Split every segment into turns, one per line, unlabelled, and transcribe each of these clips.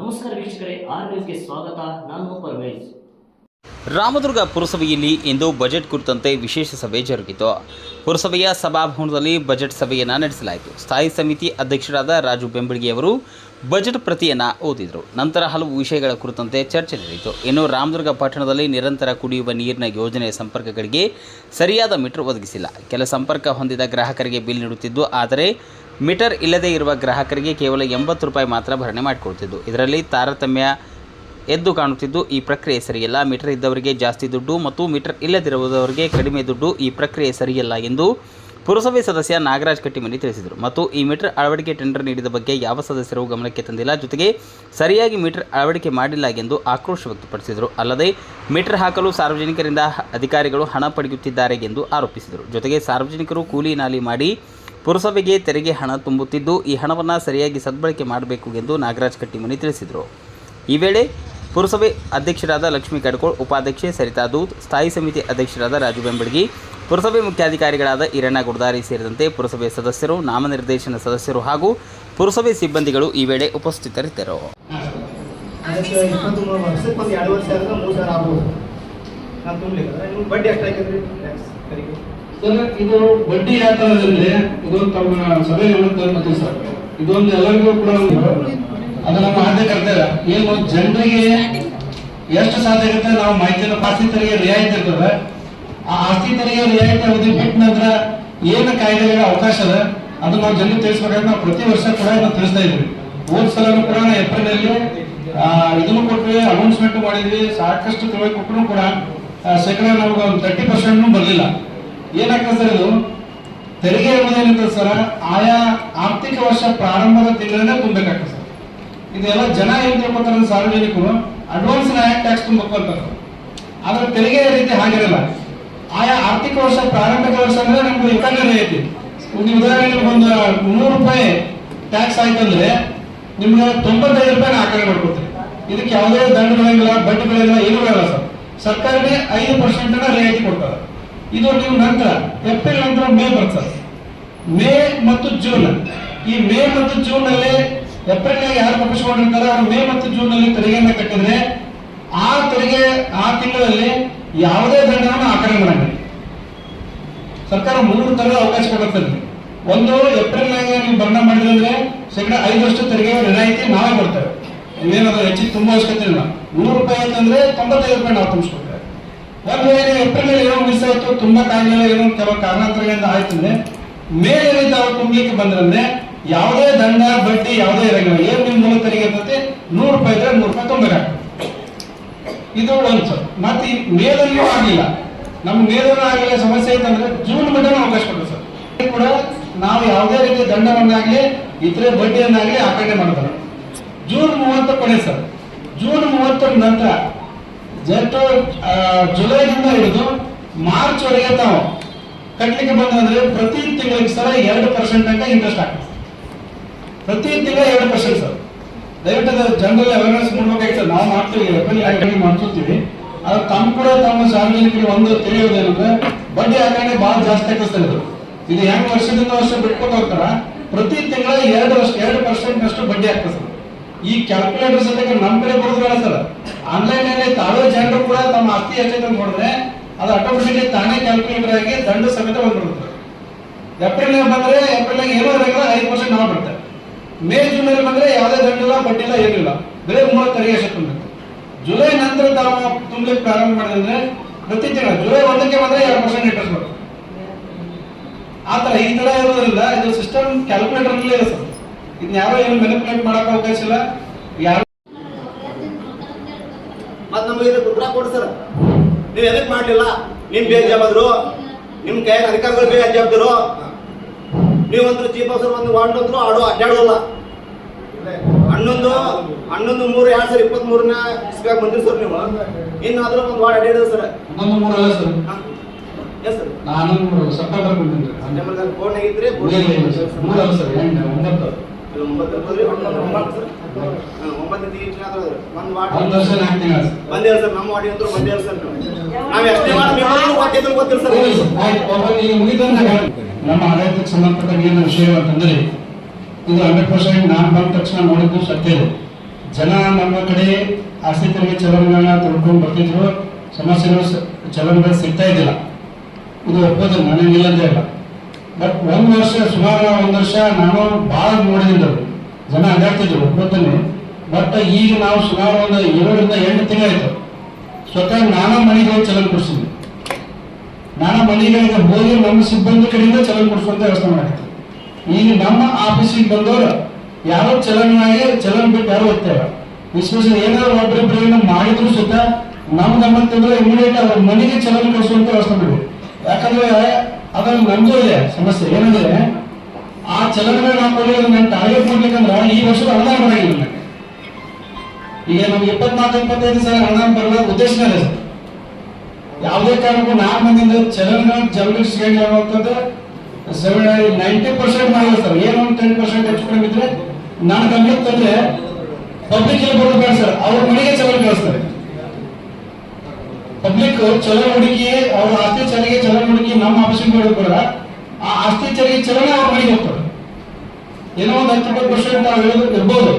ನಮಸ್ಕಾರ ವೀಕ್ಷಕರೇ, ಆರ್ ನ್ಯೂಸ್ಗೆ ಸ್ವಾಗತ. ನಾನು ಪರ್ವೇಜ್.
ರಾಮದುರ್ಗ ಪುರಸಭೆಯಲ್ಲಿ ಇಂದು ಬಜೆಟ್ ಕುರಿತಂತೆ ವಿಶೇಷ ಸಭೆ ಜರುಗಿತು. ಪುರಸಭೆಯ ಸಭಾಭವನದಲ್ಲಿ ಬಜೆಟ್ ಸಭೆಯನ್ನು ನಡೆಸಲಾಯಿತು. ಸ್ಥಾಯಿ ಸಮಿತಿ ಅಧ್ಯಕ್ಷರಾದ ರಾಜು ಬೆಂಬಳಿಗೆಯವರು ಬಜೆಟ್ ಪ್ರತಿಯನ್ನು ಓದಿದರು. ನಂತರ ಹಲವು ವಿಷಯಗಳ ಕುರಿತಂತೆ ಚರ್ಚೆ ನಡೆಯಿತು. ಇನ್ನು ರಾಮದುರ್ಗ ಪಟ್ಟಣದಲ್ಲಿ ನಿರಂತರ ಕುಡಿಯುವ ನೀರಿನ ಯೋಜನೆ ಸಂಪರ್ಕಗಳಿಗೆ ಸರಿಯಾದ ಮೀಟರ್ ಒದಗಿಸಿಲ್ಲ. ಕೆಲ ಸಂಪರ್ಕ ಹೊಂದಿದ ಗ್ರಾಹಕರಿಗೆ ಬಿಲ್ ನೀಡುತ್ತಿದ್ದು, ಆದರೆ ಮೀಟರ್ ಇಲ್ಲದೇ ಇರುವ ಗ್ರಾಹಕರಿಗೆ ಕೇವಲ ಎಂಬತ್ತು ರೂಪಾಯಿ ಮಾತ್ರ ಭರಣೆ ಮಾಡಿಕೊಡ್ತಿದ್ದು. ಇದರಲ್ಲಿ ತಾರತಮ್ಯ ಎದ್ದು ಕಾಣುತ್ತಿದ್ದು, ಈ ಪ್ರಕ್ರಿಯೆ ಸರಿಯಲ್ಲ. ಮೀಟರ್ ಇದ್ದವರಿಗೆ ಜಾಸ್ತಿ ದುಡ್ಡು ಮತ್ತು ಮೀಟರ್ ಇಲ್ಲದಿರುವುದವರಿಗೆ ಕಡಿಮೆ ದುಡ್ಡು ಈ ಪ್ರಕ್ರಿಯೆ ಸರಿಯಲ್ಲ ಎಂದು ಪುರಸಭೆ ಸದಸ್ಯ ನಾಗರಾಜ್ ಕಟ್ಟಿಮನಿ ತಿಳಿಸಿದರು. ಮತ್ತು ಈ ಮೀಟರ್ ಅಳವಡಿಕೆ ಟೆಂಡರ್ ನೀಡಿದ ಬಗ್ಗೆ ಯಾವ ಸದಸ್ಯರು ಗಮನಕ್ಕೆ ತಂದಿಲ್ಲ. ಜೊತೆಗೆ ಸರಿಯಾಗಿ ಮೀಟರ್ ಅಳವಡಿಕೆ ಮಾಡಿಲ್ಲ ಎಂದು ಆಕ್ರೋಶ ವ್ಯಕ್ತಪಡಿಸಿದರು. ಅಲ್ಲದೆ ಮೀಟರ್ ಹಾಕಲು ಸಾರ್ವಜನಿಕರಿಂದ ಅಧಿಕಾರಿಗಳು ಹಣ ಪಡೆಯುತ್ತಿದ್ದಾರೆ ಎಂದು ಆರೋಪಿಸಿದರು. ಜೊತೆಗೆ ಸಾರ್ವಜನಿಕರು ಕೂಲಿ ನಾಲಿ ಮಾಡಿ ಪುರಸಭೆಗೆ ತೆರಿಗೆ ಹಣ ತುಂಬುತ್ತಿದ್ದು, ಈ ಹಣವನ್ನು ಸರಿಯಾಗಿ ಸದ್ಬಳಕೆ ಮಾಡಬೇಕು ಎಂದು ನಾಗರಾಜ್ ಕಟ್ಟಿಮನಿ ತಿಳಿಸಿದರು. ಈ ವೇಳೆ ಪುರಸಭೆ ಅಧ್ಯಕ್ಷರಾದ ಲಕ್ಷ್ಮೀ ಕಡ್ಕೋಳ್, ಉಪಾಧ್ಯಕ್ಷೆ ಸರಿತಾ ದೂತ್, ಸ್ಥಾಯಿ ಸಮಿತಿ ಅಧ್ಯಕ್ಷರಾದ ರಾಜು ಬೆಂಬಡಗಿ, ಪುರಸಭೆ ಮುಖ್ಯಾಧಿಕಾರಿಗಳಾದ ಈರಣ್ಣ ಗುಡ್ದಾರಿ ಸೇರಿದಂತೆ ಪುರಸಭೆ ಸದಸ್ಯರು, ನಾಮನಿರ್ದೇಶನ ಸದಸ್ಯರು ಹಾಗೂ ಪುರಸಭೆ ಸಿಬ್ಬಂದಿಗಳು ಈ ವೇಳೆ ಉಪಸ್ಥಿತರಿದ್ದರು.
ಇದು ಬಡ್ಡಿ ಯಾತ್ರದಲ್ಲಿ ಇದು ತಮ್ಮ ಸಭೆ ತರ್ಬೋದು ಸರ್, ಇದೊಂದು ಎಲ್ಲರಿಗೂ ಕೂಡ ಅದು ನಮ್ಮ ಆದ್ಯ ಕರ್ತವ್ಯ. ಏನು ಜನರಿಗೆ ಎಷ್ಟು ಸಾಧ್ಯ ಇರುತ್ತೆ ನಾವು ಮಾಹಿತಿಯನ್ನು ಆಸ್ತಿ ತೆರಿಗೆ ರಿಯಾಯಿತಿ ಇರ್ತದೆ. ಆ ಆಸ್ತಿ ತೆರಿಗೆ ರಿಯಾಯಿತಿ ಅವಧಿ ಬಿಟ್ಟ ನಂತರ ಏನು ಕಾಯ್ದೆಗಳಿಗೆ ಅವಕಾಶ ಅದ ಅದು ನಾವು ಜನರಿಗೆ ತಿಳಿಸ್ಬೇಕಾದ್ರೆ ನಾವು ಪ್ರತಿ ವರ್ಷ ಕೂಡ ನಾವು ತಿಳಿಸ್ತಾ ಇದ್ವಿ ಹೋದ್ ಸಲ ಕೂಡ ನಾವು ಏಪ್ರಿಲ್ ಅಲ್ಲಿ ಇದನ್ನು ಕೊಟ್ವಿ ಅನೌನ್ಸ್ಮೆಂಟ್ ಮಾಡಿದ್ವಿ. ಸಾಕಷ್ಟು ತಿಳುವಳಿಕೆ ಕೊಟ್ಟರು ಕೂಡ ಶೇಕಡ ನಮ್ಗೆ ಒಂದು ತರ್ಟಿ ಪರ್ಸೆಂಟ್ ಬರಲಿಲ್ಲ. ಏನಾಗ್ತದೆ ಸರ್ ಇದು? ತೆರಿಗೆ ಎಂಬುದೇನಿರ್ತದೆ ಸರ್ ಆಯಾ ಆರ್ಥಿಕ ವರ್ಷ ಪ್ರಾರಂಭದ ತಿಂಗಳನ್ನೇ ತುಂಬಬೇಕಾಗ್ತದೆ ಸರ್. ಇದೆಲ್ಲ ಜನ ಏನ್ ತಿಳ್ಕೊತಾರೆ ಸಾರ್ವಜನಿಕರು ಅಡ್ವಾನ್ಸ್ ಟ್ಯಾಕ್ಸ್ ತುಂಬಬೇಕು ಆದ್ರೆ ತೆರಿಗೆ ರೀತಿ ಹಾಗಿರಲ್ಲ. ಆಯಾ ಆರ್ಥಿಕ ವರ್ಷ ಪ್ರಾರಂಭಿಕ ವರ್ಷ ಅಂದ್ರೆ ನಮ್ಗೆ ಇಪ್ಪತ್ತನೇ ಐತಿ. ನೀವು ಉದಾಹರಣೆಗೆ ಒಂದು ನೂರು ರೂಪಾಯಿ ಟ್ಯಾಕ್ಸ್ ಆಯ್ತಂದ್ರೆ ನಿಮ್ಗೆ ತೊಂಬತ್ತೈದು ರೂಪಾಯಿ ಆಕರಣೆ ಮಾಡ್ಕೊತೀರಿ ಇದಕ್ಕೆ ಯಾವುದೇ ದಂಡ ಬೀಳಂಗಿಲ್ಲ ಬಡ್ಡಿ ಬೀಳಂಗಿಲ್ಲ ಏನು ಬೀಳಲ್ಲ ಸರ್. ಸರ್ಕಾರಕ್ಕೆ ಐದು ಪರ್ಸೆಂಟ್ ರಿಯಾಯಿತಿ ಕೊಡ್ತಾರೆ. ಇದು ನೀವು ನಂತರ, ಏಪ್ರಿಲ್ ನಂತರ ಮೇ ಬರ್ತದೆ. ಮೇ ಮತ್ತು ಜೂನ್. ಈ ಮೇ ಮತ್ತು ಜೂನ್ ಅಲ್ಲಿ ಏಪ್ರಿಲ್ ಯಾರು ತಪ್ಪಿಸಿಕೊಂಡಿರ್ತಾರೆ ಅವರು ಮೇ ಮತ್ತು ಜೂನ್ನಲ್ಲಿ ತೆರಿಗೆಯನ್ನ ಕಟ್ಟಿದ್ರೆ, ಆ ತೆರಿಗೆ, ಆ ತಿಂಗಳಲ್ಲಿ ಯಾವುದೇ ದಂಡವನ್ನು ಆಕರಣೆ ಮಾಡಬೇಕು ಸರ್ಕಾರ ಮೂರು ತರದ ಅವಕಾಶ ಕೊಡುತ್ತದೆ ಒಂದು ಏಪ್ರಿಲ್ ನೀವು ಬಣ್ಣ ಮಾಡಿದ್ರೆ ಶೇಕಡ ಐದರಷ್ಟು ತೆರಿಗೆ ರಿಯಾಯಿತಿ ನಾವೇ ಕೊಡ್ತೇವೆ. ಇನ್ನೇನಾದ್ರೂ ಹೆಚ್ಚಿಗೆ ತುಂಬಾ ಅವಶ್ಯಕತೆ ಇಲ್ಲ. ನೂರು ರೂಪಾಯಿ ಅಂತಂದ್ರೆ ತೊಂಬತ್ತೈದು ರೂಪಾಯಿ ನಾವು ತುಂಬಿಸ್ಕೊಡ್ತೇವೆ. ಒಂದು ವೇಳೆ ಏಪ್ರಿಲ್ ಏನೋ ಮಿಸ್ ಆಯ್ತು, ತುಂಬಾ ಕಾಯಿಲೆ ಏನೋ ಕೆಲವು ಕಾರಣಾಂತರಗಳಿಂದ ಆಯ್ತು ಅಂದ್ರೆ, ಮೇಲೆ ನಾವು ತುಂಬಲಿಕ್ಕೆ ಬಂದ್ರೆ ಯಾವುದೇ ದಂಡ, ಬಡ್ಡಿ, ಯಾವುದೇ ಇರಂಗಿಲ್ಲ. ಏನ್ ನಿಮ್ ಮೂಲ ತೆರಿಗೆ ಇರ್ತೈತಿ ನೂರು ರೂಪಾಯಿ ಇದ್ರೆ ನೂರು ರೂಪಾಯಿ ತುಂಬಬೇಕಾಗ್ತದೆ ಇದು ಒಂದು ಮತ್ತೆ ಈ ಮೇಲಲ್ಲೂ ಆಗಿಲ್ಲ ನಮ್ಮ ಮೇಲಲ್ಲೂ ಆಗಿಲ್ಲ ಸಮಸ್ಯೆ ಐತಂದ್ರೆ ಜೂನ್ ಮಟ್ಟನ ಅವಕಾಶ ಕೊಡ್ತಾರೆ ಸರ್. ಕೂಡ ನಾವು ಯಾವುದೇ ರೀತಿ ದಂಡವನ್ನಾಗ್ಲಿ ಇತರೆ ಬಡ್ಡಿಯನ್ನಾಗ್ಲಿ ಆಕರಣೆ ಮಾಡ್ತಾರೆ. ಜೂನ್ ಮೂವತ್ತ ಕೊನೆ ಸರ್ ಜೂನ್ ಮೂವತ್ತರ ನಂತರ ಜಸ್ಟ್ ಜುಲೈನಿಂದ ಹಿಡಿದು ಮಾರ್ಚ್ ವರೆಗೆ ತಾವು ಕಟ್ಟಲಿಕ್ಕೆ ಬಂದ್ರೆ ಪ್ರತಿ ತಿಂಗಳಿಗೆ ಸರ ಎರಡು ಪರ್ಸೆಂಟ್ ಅಂತ ಇಂಟ್ರೆಸ್ಟ್ ಆಗ್ತದೆ. ಪ್ರತಿ ತಿಂಗಳ ಎರಡು ಪರ್ಸೆಂಟ್ ಸರ್. ದಯವಿಟ್ಟು ಜನರಲ್ ಅವೇರ್ನೆಸ್ ಮಾಡಬೇಕಾಯ್ತು ನಾವು ಮಾಡ್ತೀವಿ ಆಕ್ಟಿವಿಟಿ ಮಾಡ್ತಿರ್ತೀವಿ. ಅದು ತಮ್ಮ ಕೂಡ ತಮ್ಮ ಸಾರ್ವಜನಿಕರಿಗೆ ಒಂದು ತಿಳಿಯೋದೇನಂದ್ರೆ, ಬಡ್ಡಿ ಆಕರಣೆ ಬಹಳ ಜಾಸ್ತಿ ಆಗ್ತದೆ ಇದು ಇದು ಹೆಂಗ್ ವರ್ಷದಿಂದ ವರ್ಷ ಬಿಟ್ಕೊಂಡು ಹೋಗ್ತಾರ? ಪ್ರತಿ ತಿಂಗಳ ಎರಡು ವರ್ಷ ಎರಡು ಪರ್ಸೆಂಟ್ ಅಷ್ಟು ಬಡ್ಡಿ ಸರ್. ಈ ಕ್ಯಾಲ್ಕುಲೇಟರ್ ಸದ್ಯಕ್ಕೆ ನಮ್ಮ ಕಡೆ ಬರೋದಿಲ್ಲ ಸರ್ ಆನ್ಲೈನ್ ಅಲ್ಲಿ ತಾವೇ ಜನರು ಕೂಡ ತಮ್ಮ ಆಸ್ತಿ ಎಷ್ಟೈತೆ ಅಂತ ನೋಡಿದ್ರೆ ಅದು ಆಟೋಮೆಟಿಕ್ ತಾನೇ ಕ್ಯಾಲ್ಕುಲೇಟರ್ ಆಗಿ ದಂಡ ಸಮೇತ ಬಂದ್ಬಿಡುತ್ತೆ. ಏಪ್ರಿಲ್ ಬಂದ್ರೆ ಏಪ್ರಿಲ್ ಏನೋ ಇರಂಗಿಲ್ಲ ಐದು ಪರ್ಸೆಂಟ್ ನಾವು ಬರ್ತೇವೆ ಮೇ ಜೂನ್ ಅಲ್ಲಿ ಬಂದ್ರೆ ಯಾವುದೇ ದಂಡಿಲ್ಲ ಬಡ್ಡಿ ಇಲ್ಲ ಏನಿಲ್ಲ. ಬರೀ ಮೂವತ್ತು ತೆರಿಗೆ ಅಷ್ಟೇ ಜುಲೈ ನಂತರ ತಾವು ತುಂಬಲಿಕ್ಕೆ ಪ್ರಾರಂಭ ಮಾಡಿದ್ರೆ ಪ್ರತಿ ತಿಂಗಳ ಜುಲೈ ಒಂದಕ್ಕೆ ಬಂದ್ರೆ ಎರಡು ಪರ್ಸೆಂಟ್ ಇಂಟ್ರೆಸ್ಟ್ ಬರುತ್ತೆ. ಆ ಈ ತರ ಇರೋದ್ರಿಂದ ಇದು ಸಿಸ್ಟಮ್ ಕ್ಯಾಲ್ಕುಲೇಟರ್ ಇದೆ ಸರ್ ಇದನ್ನ ಯಾರೋ ಏನು ಮ್ಯಾನಿಪುಲೇಟ್ ಮಾಡಕ್ ಅವಕಾಶ ಇಲ್ಲ? ಯಾರು
ಮತ್ತೆ ನಮಗೆ ಇದಕ್ಕೆ ಉತ್ತರ ಕೊಡಿ ಸರ್. ನೀವು ಎದಕ್ಕೆ ಮಾಡಲಿಲ್ಲ? ನಿಮ್ ಬೇಜಾಬಾದ್ರು ನಿಮ್ ಕೈಯಾಗ ಅಧಿಕಾರಿಗಳು ಬೇಜಾಬ್ದರು ನೀವಂತೂ ಚೀಫ್ ಆಫೀಸರ್ ಒಂದು ವಾರ್ಡ್ ಅಂದ್ರು ಆಡೋ ಅಡ್ಡಾಡೋಲ್ಲ. ಹನ್ನೊಂದು ಹನ್ನೊಂದು ಮೂರು ಎರಡು ಸಾವಿರ ಇಪ್ಪತ್ತ್ ಮೂರನ ಇಸ್ಬೇಕು ಬಂದಿರಿ ಸರ್ ನೀವು. ಇನ್ನಾದ್ರೂ ಒಂದು ವಾರ್ಡ್ ಅಡ್ಡಾಡಿದ್ರೆ ಸರ್.
ಹನ್ನೊಂದು ಸರ್.
ಎಸ್ ಸರ್
ನಾನು ಸೆಪ್ಟೆಂಬರ್ ಬಂದಿನಿ
ಫೋನ್ ಆಗಿದ್ರೆ
ಸರ್. ಒಂಬತ್ತು
ಸರ್ ನಮ್ಮ ವಾಡಿ ಅಂತೂ ಬಂದೇವ್ ಸರ್ ನಾವು. ನಾವ್ ಎಷ್ಟೇ ಮಾಡಿ ನಿಮ್ಮನ್ನು ಗೊತ್ತಿಲ್ಲ ಸರ್.
ಆಯ್ತು, ಒಬ್ಬ ಈಗ ಮುಗಿದಂದಾಗ ನಮ್ಮ ಆಡಳಿತಕ್ಕೆ ಸಂಬಂಧಪಟ್ಟ ಏನು ವಿಷಯ ಅಂತಂದ್ರೆ ಇದು ಹಂಡ್ರೆಡ್ ಪರ್ಸೆಂಟ್ ನಾನು ಬಂದ ತಕ್ಷಣ ನೋಡಿದ್ದು ಸತ್ಯ ಇದೆ. ಜನ ನಮ್ಮ ಕಡೆ ಆಸ್ತಿ ತೆರಿಗೆ ಚಲನಗಳನ್ನ ತೊಡ್ಕೊಂಡು ಬರ್ತಿದ್ರು. ಸಮಸ್ಯೆಗಳು ಚಲನಗಳು ಸಿಗ್ತಾ ಇದ್ದಿಲ್ಲ. ಇದು ಒಪ್ಪೋದು ನನಗಿಲ್ಲ ಅಂತ ಇಲ್ಲ. ಬಟ್ ಒಂದು ವರ್ಷ ಸುಮಾರು ಒಂದು ವರ್ಷ ನಾನು ಭಾಳ ನೋಡಿದ್ರು. ಜನ ಅಡ್ಡಾಡ್ತಿದ್ರು ಒಬ್ಬತ್ತನೇ ಬಟ್ ಈಗ ನಾವು ಸುಮಾರು ಒಂದು ಏಳರಿಂದ ಎಂಟು ತಿಂಗಳಾಯ್ತು. ಸ್ವತಃ ನಾನಾ ಮನೆಗೆ ಚಲನ್ ಕೊಡ್ಸಿದ್ವಿ ನಾನಾ ಮನೆಗಳಿಗೆ ಹೋಗಿ ನಮ್ಮ ಸಿಬ್ಬಂದಿ ಕಡೆಯಿಂದ ಚಲನ್ ಕೊಡಿಸುವಂತ ವ್ಯವಸ್ಥೆ ಮಾಡಿತ್ತು ಈಗ ನಮ್ಮ ಆಫೀಸಿಗೆ ಬಂದವರು ಯಾರೋ ಚಲನ್ ಆಗಿ ಚಲನ್ ಬಿಟ್ಟು ಯಾರು ಹೋಗ್ತಾರೆ ವಿಶ್ವಾಸ ಏನಾದ್ರು ಒಬ್ಬರಿಬ್ಬರು ಮಾಡಿದ್ರು ಸುತ್ತ ನಮ್ಮ ನಮ್ಮಂತಂದ್ರೆ ತಂದ್ರೆ ಇಮಿಡಿಯೇಟ್ ಅವ್ರ ಮನೆಗೆ ಚಲನ್ ಕೊಡಿಸುವಂತ ವ್ಯವಸ್ಥೆ ಮಾಡಿ ಯಾಕಂದ್ರೆ ಅದ್ರಲ್ಲಿ ನಮ್ದು ಇದೆ ಸಮಸ್ಯೆ. ಏನಂದ್ರೆ, ಆ ಚಲನಗಳು ನಾವು ನಾನು ಟಾರ್ಗೆಟ್ ಮಾಡ್ಬೇಕಂದ್ರೆ ಈ ವರ್ಷದ ಅನುದಾನ ಬರಂಗಿಲ್ಲ ಈಗ ನಮ್ಗೆ ಇಪ್ಪತ್ನಾಲ್ಕು, ಇಪ್ಪತ್ತೈದು ಸಾವಿರ ಅನುದಾನ ಬರಲ್ಲ ಉದ್ದೇಶನೇ ಸರ್. ಯಾವುದೇ ಕಾರಣಕ್ಕೂ ನಾಲ್ಕು ಮಂದಿಯಿಂದ ಚಲನ ಸಿಗಂಗಿಲ್ಲ ಅನ್ನುವಂಥದ್ದು ಸೆವೆನ್ ನೈಂಟಿ ಪರ್ಸೆಂಟ್ ಮಾಡಿಲ್ಲ ಸರ್. ಟೆನ್ ಪರ್ಸೆಂಟ್ ಹೆಚ್ಚು ಕಡಿಮೆ ಇದ್ರೆ ನಾನು ತಂದ್ರೆ. ಪಬ್ಲಿಕ್ ಇಲ್ಲಿ ಸರ್. ಅವ್ರ ಮನೆಗೆ ಚಲನ ಕಳಿಸ್ತಾರೆ. ಪಬ್ಲಿಕ್ ಚಲನ ಹುಡುಕಿ ಅವ್ರ ಆಸ್ತಿ ಚಲಿಗೆ ಚಲನ ಹುಡುಕಿ ನಮ್ಮ ಆಫೀಸಿಗೆ ಕೂಡ ಆ ಆಸ್ತಿ ಚಲಿಗೆ ಚಲನ ಅವ್ರ ಮನೆಗೆ ಹೋಗ್ತಾರೆ. ಏನೋ ಒಂದು ಹತ್ತು ಪರ್ಸೆಂಟ್ ನಾವು ಹೇಳೋದು ಇರ್ಬೋದು.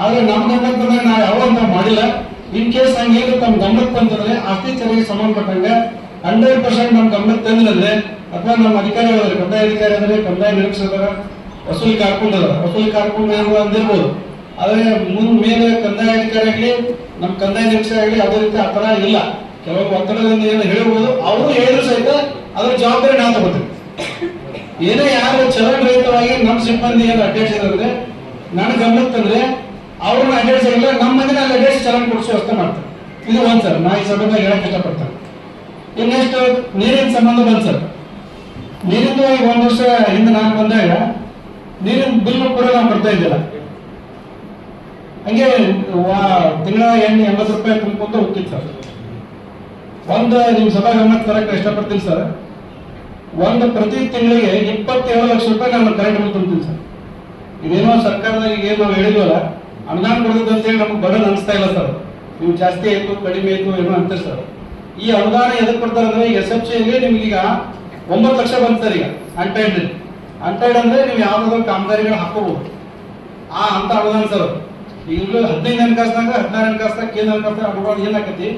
ಆದ್ರೆ ನಮ್ಮ ಗಮನಕ್ಕೆ ನಾವು ಯಾವ ಅಂತ ಮಾಡಿಲ್ಲ. ಇನ್ ಕೇಸ್ ಹಂಗೇನು ತಮ್ಮ ಗಮನಕ್ಕೆ ಬಂತಂದ್ರೆ ಆಸ್ತಿ ತೆರಿಗೆ ಸಂಬಂಧಪಟ್ಟಂಗೆ ಹಂಡ್ರೆಡ್ ಪರ್ಸೆಂಟ್ ನಮ್ಮ ಗಮನಕ್ಕೆ ತಂದ್ರೆ ಅಥವಾ ನಮ್ಮ ಅಧಿಕಾರಿಗಳು ಕಂದಾಯ ಅಧಿಕಾರಿ ಅಂದ್ರೆ ಕಂದಾಯ ನಿರೀಕ್ಷಕರ ವಸೂಲಿ ಕಾರ್ಕೊಂಡದ ವಸೂಲಿ ಕಾರ್ಕೊಂಡ ಅಂದಿರ್ಬೋದು. ಆದ್ರೆ ಮುಂದ್ ಮೇಲೆ ಕಂದಾಯ ಅಧಿಕಾರಿ ಆಗ್ಲಿ, ನಮ್ಮ ಕಂದಾಯ ನಿರೀಕ್ಷೆ ಆಗ್ಲಿ ಯಾವುದೇ ರೀತಿ ಆ ತರ ಇಲ್ಲ. ಕೆಲವು ಒತ್ತಡದಿಂದ ಏನು ಹೇಳ್ಬೋದು, ಅವರು ಹೇಳಿದ್ರು ಸಹಿತ ಅದರ ಜವಾಬ್ದಾರಿ ನಾನು ತಗೋತೀವಿ ಏನೇ ಯಾರು ಚಲನ ರಹಿತವಾಗಿ ನಮ್ಮ ಸಿಬ್ಬಂದಿ ಏನು ಅಡ್ಡಾಡ್ಸಿದ್ರೆ ನನ್ನ ಗಮನಕ್ಕೆ ಅವ್ರನ್ನ ಇಲ್ಲ ನಮ್ಮ ಮನೇಲಿ ಅಲ್ಲಿ ಅಡ್ಡೇಸ್ ಚಲನ ಕೊಡಿಸಿ ವ್ಯವಸ್ಥೆ ಮಾಡ್ತಾರೆ. ಇದು ಒಂದ್ ಸರ್, ನಾ ಈ ಸಂಬಂಧ ಹೇಳಕ್ ಇಷ್ಟಪಡ್ತೇನೆ. ಇನ್ನೆಷ್ಟು, ನೀರಿನ ಸಂಬಂಧ ಬಂದ್ ಸರ್. ನೀರಿಂದು ಈಗ ಒಂದ್ ವರ್ಷ ಹಿಂದೆ ನಾನು ಬಂದಾಗ ನೀರಿನ ಬಿಲ್ ಕೂಡ ನಾವು ಬರ್ತಾ ಇದ್ದಿಲ್ಲ. ಹಂಗೆ ತಿಂಗಳ ಎಣ್ಣೆ ಎಂಬತ್ತು ರೂಪಾಯಿ ತುಂಬಿಕೊಂಡು ಹೋಗ್ತಿತ್ತು ಸರ್. ಒಂದು, ನಿಮ್ ಸಭಾ ಗಮನಕ್ಕೆ ತರಕ್ಕೆ ಇಷ್ಟಪಡ್ತೀನಿ ಸರ್. ಒಂದು ಪ್ರತಿ ತಿಂಗಳಿಗೆ ಇಪ್ಪತ್ತೇಳು ಲಕ್ಷ ರೂಪಾಯಿ ನಮ್ಮ ಕರೆಂಟ್ ಬಿಲ್ ತುಂಬ್ತೀನಿ ಸರ್. ಇದೇನೋ ಸರ್ಕಾರದಾಗ ಏನು ನಾವು ಹೇಳಿದ್ವಲ್ಲ, ಅನುದಾನ ಕೊಡೋದು ಅಂತೇಳಿ ನಮ್ಗೆ ಬಡನ್ ಅನಿಸ್ತಾ ಇಲ್ಲ ಸರ್. ನೀವು ಜಾಸ್ತಿ ಆಯ್ತು, ಕಡಿಮೆ ಆಯ್ತು, ಏನೋ ಅಂತ ಸರ್. ಈ ಅನುದಾನ ಎದಕ್ಕೆ ಕೊಡ್ತಾರೆ ಅಂದ್ರೆ ಎಸ್ ಎಫ್ ಸಿಗೆ ನಿಮ್ಗೆ ಈಗ ಒಂಬತ್ತು ಲಕ್ಷ ಬಂತು ಸರ್ ಈಗ ಅನ್ಟೈಡ್ ಅನ್ಟೈಡ್ ಅಂದ್ರೆ ನೀವು ಯಾವ್ದಾದ್ರು ಕಾಮಗಾರಿಗಳು ಹಾಕೋಬಹುದು. ಆ ಅಂತ ಅನುದಾನ ಸರ್. ಈಗಲೂ ಹದಿನೈದು ಹಣಕಾಸ್ನಾಗ ಹದಿನಾರು ಹಣಕಾಸ್ನಾಗ ಕೇಂದ್ರ ಹಣಕಾಸ್ನಾಗ ಅನುದಾನ ಏನಾಕತಿ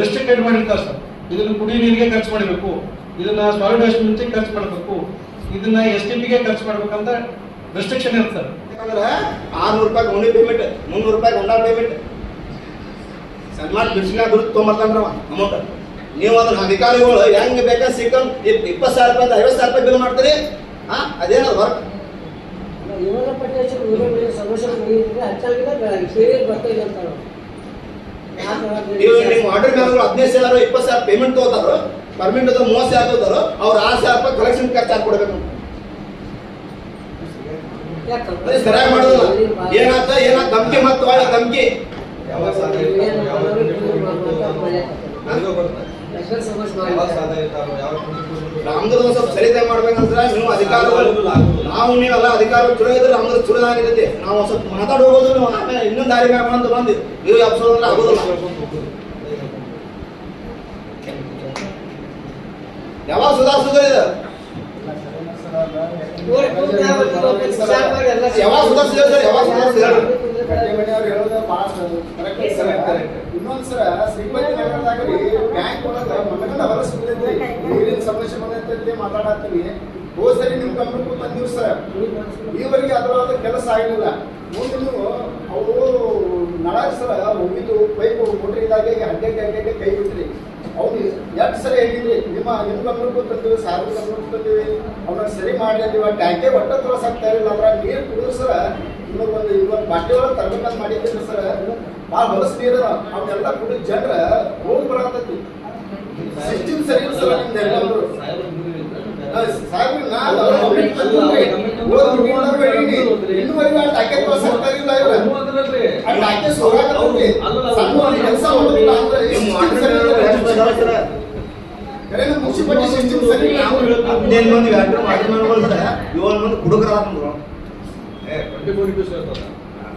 ರೆಸ್ಟ್ರಿಕ್ಟೆಡ್ ಮಾಡಿರ್ತಾರೆ ಸರ್. ಇದನ್ನ ಕುಡಿ ನೀರಿಗೆ ಖರ್ಚು ಮಾಡಬೇಕು. ಇದನ್ನ ಸಾಲಿಡ್ ವೇಸ್ಟ್ ಮುಂಚೆ ಖರ್ಚು ಮಾಡಬೇಕು. ಇದನ್ನ ಎಸ್ ಟಿ ಪಿಗೆ ಖರ್ಚು ಮಾಡ್ಬೇಕಂತ ರೆಸ್ಟ್ರಿಕ್ಷನ್ ಇರುತ್ತೆ ಸರ್.
ಯಾಕಂದ್ರೆ ಆರ್ನೂರು ರೂಪಾಯಿ ಓಣಿ ಪೇಮೆಂಟ್ ಮುನ್ನೂರು ರೂಪಾಯಿ ಒಂದಾರು ಪೇಮೆಂಟ್ ಸನ್ಮಾನ್ ಬಿಡ್ಸಿನ ಗುರುತು ತೊಗೊಂಬರ್ತಾನ್ರವ ಅಮೌಂಟ್. ನೀವು ಅದನ್ನ ಅಧಿಕಾರಿಗಳು ಹೆಂಗ್ ಬೇಕಾ ಸಿಕ್ಕಂ ಇಪ್ಪತ್ತು ಸಾವಿರ ರೂಪಾಯಿ ಐವತ್ತು ಸಾವಿರ ರೂಪಾಯಿ ಬಿಲ್ ಮಾಡ್ತೀರಿ? ಹಾ ಅದೇನದು ವರ್ಕ್
ಇವಾಗ ಸಮಸ್ಯೆ ಸೀರಿಯಲ್ ಬರ್ತಾ ಇದೆ ಅಂತ
ನೀವು ನಿಮ್ಮ ಆರ್ಡರ್ ಮ್ಯಾಲ ಹದಿನೈದು ಸಾವಿರ ಇಪ್ಪತ್ತು ಸಾವಿರ ಪೇಮೆಂಟ್ ತಗೋತಾರೋ ಪರ್ಮೆಂಟ್ ಅದು ಮೂವತ್ತು ಸಾವಿರ ತಗೋತಾರೋ ಅವ್ರು ಆರು ಸಾವಿರ ರೂಪಾಯಿ ಕಲೆಕ್ಷನ್ ಖರ್ಚು ಹಾಕಿ ಕೊಡ್ಬೇಕು. ಸರಿಯಾಗಿ ಮಾಡೋದು ಏನಾಗ್ತ ಏನಾಗ ಧಮ್ಕಿ ಮತ್ತು ಯಾವಾಗ ಧಮ್ಕಿ ನಮ್ದು ಒಂದ್ ಸ್ವಲ್ಪ ಸರಿತೆ ಮಾಡ್ಬೇಕಂದ್ರೆ ನೀವು ಅಧಿಕಾರಗಳು ನಾವು ನೀವೆಲ್ಲ ಅಧಿಕಾರ ಚಲೋ ಇದ್ರೆ ನಮ್ದು ಚಲೋ ಆಗಿರುತ್ತೆ. ನಾವು ಸ್ವಲ್ಪ ಮಾತಾಡಿ ಹೋಗೋದು ಇನ್ನೊಂದು ದಾರಿ ಮ್ಯಾಗ ಬಂದು ಬಂದು ನೀವು ಅಂದ್ರೆ ಆಗೋದಿಲ್ಲ. ಯಾವಾಗ ಸುಧಾರಿಸಿದ್ರೆ ಇದು? ಯಾವಾಗ ಸುಧಾರಿಸಿದ್ರೆ ಯಾವಾಗ ಸುಧಾರಿಸಿದ್ರೆ
ಕಟ್ಟೆಮನೆಯವ್ರು ಹೇಳೋದು ಭಾಳ correct ಐತಿ sir. ಇನ್ನೊಂದ್ ಸರ ಶ್ರೀಪತಿ ನಗರದಾಗರಿ ಬ್ಯಾಂಕ್ ಒಳಗ ಮನಗಂಡ ಹೊಲಸು ಬಿದ್ದೈತಿ ನೀರಿನ ಸಮಸ್ಯೆ ಬಂದೈತಿ ಮಾತಾಡತ್ತೀವಿ ಹೋದ್ ಸರಿ ನಿಮ್ ಗಮನಕ್ಕೂ ತಂದಿವ್ ಸರ್. ಈವರೆಗೆ ಅದರೊಳಗೆ ಕೆಲಸ ಆಗಿಲ್ಲ. ಮುಂದೆ ನೀವು ಅವು ನಳ ಸರ ಹೋಗಿದ್ದು ಪೈಪ್ ಮೋಟ್ರ್ ಇದಾಗೆ ಅಡ್ಡಕ್ಕೆ ಅಡ್ಡಕ್ಕೆ ಕೈ ಬಿಟ್ರಿ. ಅವ್ನು ಎಷ್ಟು ಸರಿ ಹೇಳಿದ್ರಿ ನಿಮ್ಮ ನಿಮ್ಮ ಗಮನಕ್ಕೂ ತಂದಿವಿ ಸಾರ್ವಜನಿಕ ಗಮನಕ್ಕೂ ತಂದಿವಿ. ಅವನ್ನ ಸರಿ ಮಾಡ್ಲಿದ್ದೀವ ಟ್ಯಾಂಕೆ ಒಟ್ಟ ತ್ರಾಸ ಆಗ್ತಾ ಇರಲಿಲ್ಲ. ಅಂದ್ರೆ ನೀರು ಕುಡಿದ್ರು ಸರ ಇವಾಗ ಒಂದು ಇವತ್ತು ಬಾಟ್ಲಿ ಒಳಗೆ ತರ್ಬೇಕಂತ ಸರ್. ಭಾಳ ಹೊಲಸು ನೀರ ಅವನ್ನೆಲ್ಲ ಕುಡಿದ ಜನರ ಹೋಗಿ ಬರತೈತಿ ಸಿಸ್ಟಮ್ ಸರಿ ಇಲ್ಲ ಸರ್ ನಿಮ್ದು ಎಲ್ಲರೂ ಸಾಹೇಬ್ರು ನಾ ಗೌರ್ಮೆಂಟ್ ತಂದ್ರಿ ಹೋದ್ ಮೀಟಿಂಗ್ನಾಗ ಹೇಳಿನಿ ಇನ್ನುವರೆಗೂ ಆ ಇಲ್ಲ ಇವ್ರ. ಸೋಗಾಕತ್ತೈತಿ ಸಣ್ಣ ಕೆಲಸ ಮಾಡೋದಿಲ್ಲ ಅಂದ್ರೆ ಮುನ್ಸಿಪಾಲಿಟಿ ಸಿಸ್ಟಮ್ ಸರಿ
ಹದಿನೈದು ಮಂದಿ ವ್ಯಾಟ್ರಿ ಮಾಡಿ ಮಾಡ್ಕೊಳ್ತಾರೆ. ಏಳು ಮಂದಿ ಹುಡುಗರ ಬಂದ್ರು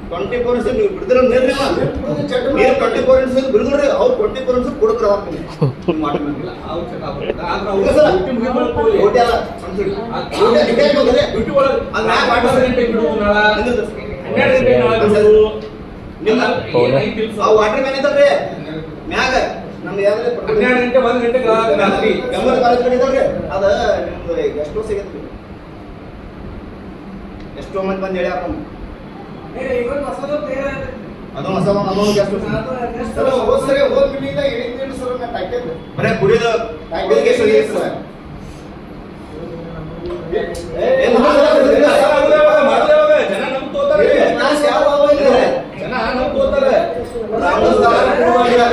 ಟ್ವೆಂಟಿ ಫೋರ್ ಇಂಟ್ಸ್ ನೀವು ಬಿಡಿದ್ರೆ ನೀರು ನೀರು ಟ್ವೆಂಟಿ ಫೋರ್ ಇಂಟ್ಸ್ ಬಿಡಿದ್ರಿ ಅವ್ರು ಟ್ವೆಂಟಿ ಫೋರ್ ಇಂಟ್ಸ್
ಹೌದಾ?
ಆ ವಾಟರ್ ಮ್ಯಾನ್ ಇದ್ದಲ್ರಿ ಮ್ಯಾಗ ಯಾವ್ದ್ರಿ
ಹನ್ನೆರಡು ಗಂಟೆ ಒಂದ್ ಗಂಟೆಗೆ
ಕಾಲೇಜ್ ಕಡೆ ಇದ್ದಲ್ರಿ ಅದ ನಿಮ್ದು ಎಷ್ಟೋ ಸಿಗತ್ರಿ ಎಷ್ಟೋ ಮಂದಿ ಬಂದು ಹೇಳ್ಯಾರ ನಮ್ಗೆ ಅದು. ಮಸಾಲ ನಮ್ಮೊಂದು ಎಷ್ಟು
ಸರ್ ಹೋದ್ ಸರಿ ಹೋದ್ ಮೀಟಿಂಗ್ ಹೇಳಿ ಸರ್ ನಾ ಪ್ಯಾಕೇಜ್
ಬರೇ ಕುಡಿದು ಕುಡಿಯೋದು ಸರಿ
ಸರ್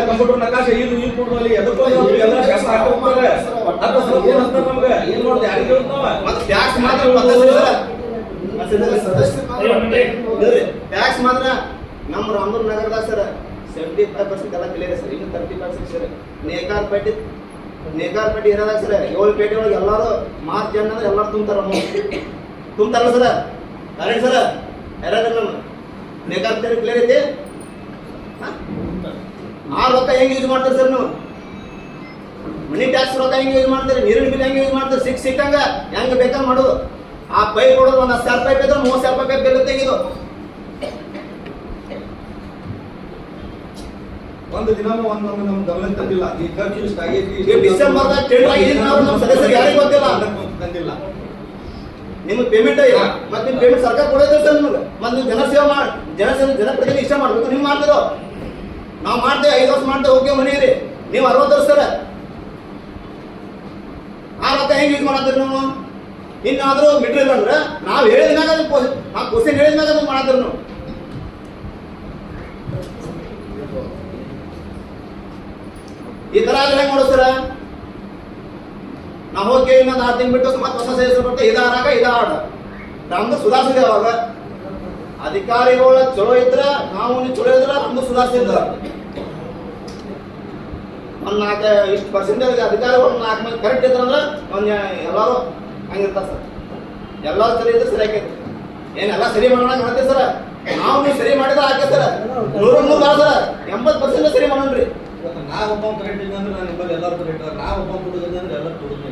ಕಂಪ್ಯೂಟರ್ ನಕಾಶೆ ಇದು ಇದು ಕೊಡುವಲ್ಲಿ ಎದಕ್ಕೋ ಎಲ್ಲ ಶಾಸ್ತ್ರ ಹಾಕೋತಾರೆ ಅದ್ರ ಸ್ವಲ್ಪ ಏನ್ ಅಂತಾರೆ ನಮ್ಗೆ? ಏನ್ ಮಾಡ್ದೆ? ಯಾರಿಗೆ ಹೇಳ್ತಾವ?
ಮತ್ತೆ ಟ್ಯಾಕ್ಸ್ ಮಾತ್ರ
ಸದಸ್ಯರು ಮಾತ್ರ
ಟ್ಯಾಕ್ಸ್ ಮಾತ್ರ ನಮ್ಮ ರಾಮೂರ್ ನಗರದಾಗ ಸರ್ ಸೆವೆಂಟಿ ಫೈವ್ ಪರ್ಸೆಂಟ್ ಎಲ್ಲ ಕ್ಲಿಯರ್ ಸರ್. ಇನ್ನು ತರ್ಟಿ ಪರ್ಸೆಂಟ್ ಸರ್. ನೇಕಾರ್ ಪೇಟೆ ನೇಕಾರ್ ಪೇಟೆ ಇರೋದಾಗ ಸರ್ ಏಳು ಪೇಟೆ ಒಳಗೆ ಎಲ್ಲರೂ ಮಾರ್ಚ್ ಜನ ಅಂದ್ರೆ ಎಲ್ಲರೂ ತುಂಬ್ತಾರ ತುಂಬ್ತಾರಲ್ಲ ಸರ್? Correct sir? ಯಾರಾದ್ರೂ ನಮ್ಮ ನೇಕಾರ್ ಪೇಟೆ ಕ್ಲಿಯರ್ ಐತಿ? ಹಾ? ಆ ರೊಕ್ಕ ಹೆಂಗ್ ಯೂಸ್ ಮಾಡ್ತಾರೆ ಸರ್ ನೀವು? ಮನಿ ಟ್ಯಾಕ್ಸ್ ರೊಕ್ಕ ಹೆಂಗ್ ಯೂಸ್ ಮಾಡ್ತಾರೆ? ನೀರಿನ ಬಿಲ್ ಹೆಂಗ್ ಯೂಸ್ ಮಾಡ್ತಾರೆ? ಸಿಕ್ ಸಿಕ್ಕಂಗ ಹೆಂಗ್ ಬೇಕಾ ಮಾಡೋದು ಆ ಪೈಪ್ ಕೊಡೋದು ಒಂದು ಹತ್ತು ಸಾವಿರ ರೂಪಾಯಿ ಇದ್ರೆ ಮೂವತ್ತು ಸಾವಿರ ರೂಪಾಯಿ ಬಿಲ್ ತೆಗೆದು.
ಒಂದು ದಿನ ಒಂದು ನಮ್ಗೆ ನಮ್ ಗಮನ ತಂದಿಲ್ಲ. ಈ ಖರ್ಚು ಇಷ್ಟ ಆಗೈತಿ
ನಮ್ಮ ಸದಸ್ಯರಿಗೆ ಯಾರಿಗೂ ಗೊತ್ತಿಲ್ಲ.
ತಂದಿಲ್ಲ.
ನಿಮ್ಗೆ ಪೇಮೆಂಟ್ ಮತ್ತೆ ನಿಮ್ ಪೇಮೆಂಟ್ ಸರ್ಕಾರ ಕೊಡೋದು ಸರ್ ನಿಮ್ಗೆ. ಮತ್ತೆ ನೀವು ಜನಸೇವೆ ಮಾಡಿ ಜನಸೇವೆ ಜನಪ್ರತಿನಿಧಿ ಇಷ್ಟ ಮಾಡ್ಬೇಕು. ನೀವು ಮಾಡ್ತಿರೋ. ನಾವು ಮಾಡ್ತೇವೆ ಐದು ವರ್ಷ ಮಾಡ್ತೇವೆ ಓಕೆ ಮನೆಯಲ್ಲಿ ನೀವು ಅರವತ್ತು ವರ್ಷ ಸರ್. ಆ ರೊಕ್ಕ ಹೆಂಗ್ ಯೂಸ್ ಮಾಡತ್ತೀರಿ ನೀವು? ಇನ್ನಾದ್ರೂ ಮಿಟ್ರ್ ಇಲ್ಲ ಅಂದ್ರೆ ನಾವು ಹೇಳಿದ್ಮ್ಯಾಗ ಅದು ನಾವು ಕ್ವಶನ್ ಹೇಳಿದ್ಮ್ಯಾಗ ಅದು ಮಾಡಿದ್ರು ನಾವು. ಈ ತರ ಆದ್ರೆ ಹೆಂಗ್ ಮಾಡೋದು ಸರ್ ನಾವು ಹೋಗಿ ಇನ್ನೊಂದು ಆರು ದಿನ ಬಿಟ್ಟು ಮತ್ತೆ ಹೊಸ ಸದಸ್ಯರು ಬರ್ತೇವೆ ಇದಾರಾಗ ಇದಾಡ ನಮ್ದು ಸುಧಾರಿಸಿದೆ ಅವಾಗ. ಅಧಿಕಾರಿಗಳ ಚಲೋ ಇದ್ರ, ನಾವು ಚಲೋ ಇದ್ರ, ನಮ್ದು ಸುಧಾರಿಸಿದ್ರ ಒಂದ್ ನಾಲ್ಕು ಇಷ್ಟು ಪರ್ಸೆಂಟೇಜ್ ಅಧಿಕಾರಿಗಳು ನಾಲ್ಕು ಮಂದಿ ಕರೆಕ್ಟ್ ಇದ್ರಂದ್ರೆ ಒಂದ್ ಎಲ್ಲರೂ ಹಂಗಿರ್ತಾರೆ ಸರ್. ಎಲ್ಲ ಸರಿ ಇದ್ರೆ ಸರಿ ಆಕೈತಿ. ಏನೆಲ್ಲ ಸರಿ ಮಾಡೋಣ ಮಾಡ್ತೇವೆ ಸರ್? ನಾವು ನೀವು ಸರಿ ಮಾಡಿದ್ರೆ ಆಕೆ ಸರ್. ನೂರ ನೂರು ಬಾರ ಸರ್ ಎಂಬತ್ತು ಪರ್ಸೆಂಟ್ ಸರಿ ಮಾಡೋಣ್ರಿ.
ರೀ ನಾ ಒಬ್ಬ ಇಲ್ಲ ಅಂದ್ರೆ ನಾನು ನಿಮ್ಮಲ್ಲಿ ಎಲ್ಲರೂ ಕರೆಕ್ಟ್ ನಾ ಒಬ್ಬ ಕೊಡುದಿಲ್ಲ ಅಂದ್ರೆ ಎಲ್ಲರೂ ಕೊಡುದಿಲ್ಲ.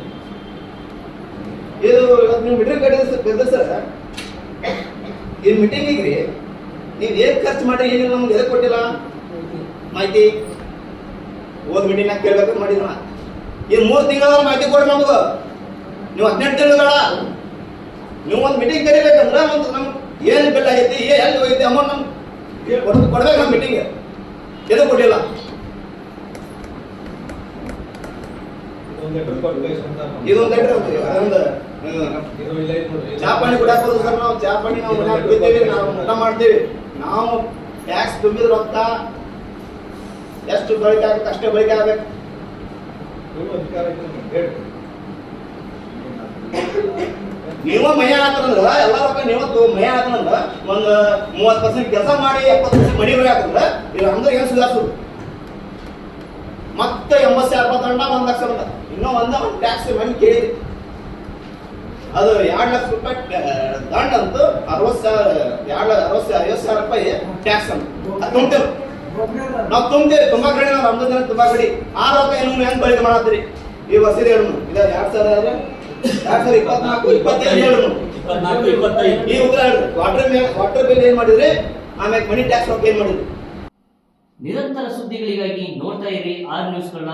ಇದು ಇವತ್ತು ನೀವು ಮೀಟಿಂಗ್ ಕಟ್ಟಿದ ಸರ್ ಈ ಮೀಟಿಂಗಿಗೆ ರೀ ನೀವು ಏನ್ ಖರ್ಚು ಮಾಡಿ ಏನಿಲ್ಲ ನಮ್ಗೆ ಎದಕ್ಕೆ ಕೊಟ್ಟಿಲ್ಲ? ಮಾಹಿತಿ? ಹೋದ ಮೀಟಿಂಗ್ನಾಗ ಕೇಳ್ಬೇಕು ಮಾಡಿದ್ರ ಈ ಮೂರು ತಿಂಗಳ ಮಾಹಿತಿ ಕೊಡಿ ನಮ್ಗೆ. ನೀವು ಹದಿನೆಂಟು ತಿಂಗಳ ನೀವು ಒಂದು ಮೀಟಿಂಗ್ ಕರಿಬೇಕಂದ್ರೆ ಒಂದು ನಮ್ಗೆ ಏನು ಬಿಲ್ ಐತಿ ಎಲ್ಲಿ ಹೋಗೈತಿ ಅಮೌಂಟ್ ನಮ್ಗೆ ಕೊಡ್- ಕೊಡ್ಬೇಕು ನಮ್ಮ ಮೀಟಿಂಗ್ ಎದು ಕೊಟ್ಟಿಲ್ಲ
ಇದೊಂದು ನಾವು.
ಕುಡಿಯಾಕ ಸರ್ ನಾವು. ಮನ್ಯಾಗ ಕುಡಿತೇವೆ ನಾವು ಊಟ ಮಾಡ್ತೇವೆ. ನಾವು ಟ್ಯಾಕ್ಸ್ ತುಂಬಿದ ರೊಕ್ಕ ಎಷ್ಟು ಬಳಕೆ ಆಗ್ಬೇಕು ಅಷ್ಟೇ ಬಳಕೆ ಆಗ್ಬೇಕು
ಇವ್ರು ಅಧಿಕಾರ ಐತೆ ನಮ್ಗೆ ಹೇಳಿ.
ನೀವ ಮಯ ಆತಂದ್ರ ಎಲ್ಲ ರೊಕ್ಕ ನೀವ ಮಯ ಆತಂದ್ರ ಒಂದ್ ಮೂವತ್ ಪರ್ಸೆಂಟ್ ಕೆಲಸ ಮಾಡಿ, ಎಪ್ಪತ್ತು ಪರ್ಸೆಂಟ್ ಮನಿ ಆಗ್ತದ ಇಲ್ಲ ಅಂದ್ರೆ ಏನ್ ಸುಧಾರಿಸುದು ಮತ್ತೆ ಎಂಬತ್ತು ಸಾವಿರ ರೂಪಾಯಿ ದಂಡ ಒಂದ್ ಲಕ್ಷ ಬಂದ. ಇನ್ನೂ ಒಂದ ಒಂದ್ ಟ್ಯಾಕ್ಸ್ ಮನಿ ಕೇಳಿದ್ರಿ ಅದು ಎರಡ್ ಲಕ್ಷ ರೂಪಾಯಿ ದಂಡ ಅಂತೂ ಅರವತ್ತು ಸಾವಿರ, ಎರಡು ಅರವತ್ತು ಸಾವಿರ, ಐವತ್ತು ಸಾವಿರ ರೂಪಾಯಿ ಟ್ಯಾಕ್ಸ್ ಅಂತ ಅದು ತುಂಬ್ತೇವೆ. ನಾವು ತುಂಬಾ ಕಡೆ ನಾವು ನಮ್ದು ತುಂಬಾ ಕಡೆ. ಆ ರೂಪಾಯಿ ಏನು ಹೆಂಗ್ ಬಳಕೆ ಮಾಡತ್ತೀರಿ? ಈ ಇದ ಎರಡ್ ಸಾವಿರ ಆದ್ರೆ ಸಾವಿರ ಇಪ್ಪತ್ನಾಲ್ಕು ಇಪ್ಪತ್ತೈದು ಹೇಳು.
ಇಪ್ಪತ್ನಾಲ್ಕು ಇಪ್ಪತ್ತೈದು.
ಈ ಉತ್ತರ ವಾಟರ್ ವಾಟರ್ ಬಿಲ್ ಏನ್ ಮಾಡಿದ್ರೆ ಆಮೇಲೆ ಮನಿ ಟ್ಯಾಕ್ಸ್ ಏನ್ ಮಾಡಿದ್ರು
ನಿರಂತರ ಸುದ್ದಿಗಳಿಗಾಗಿ ನೋಡ್ತಾ ಇರಿ ಆರ್ ನ್ಯೂಸ್ ಕನ್ನಡ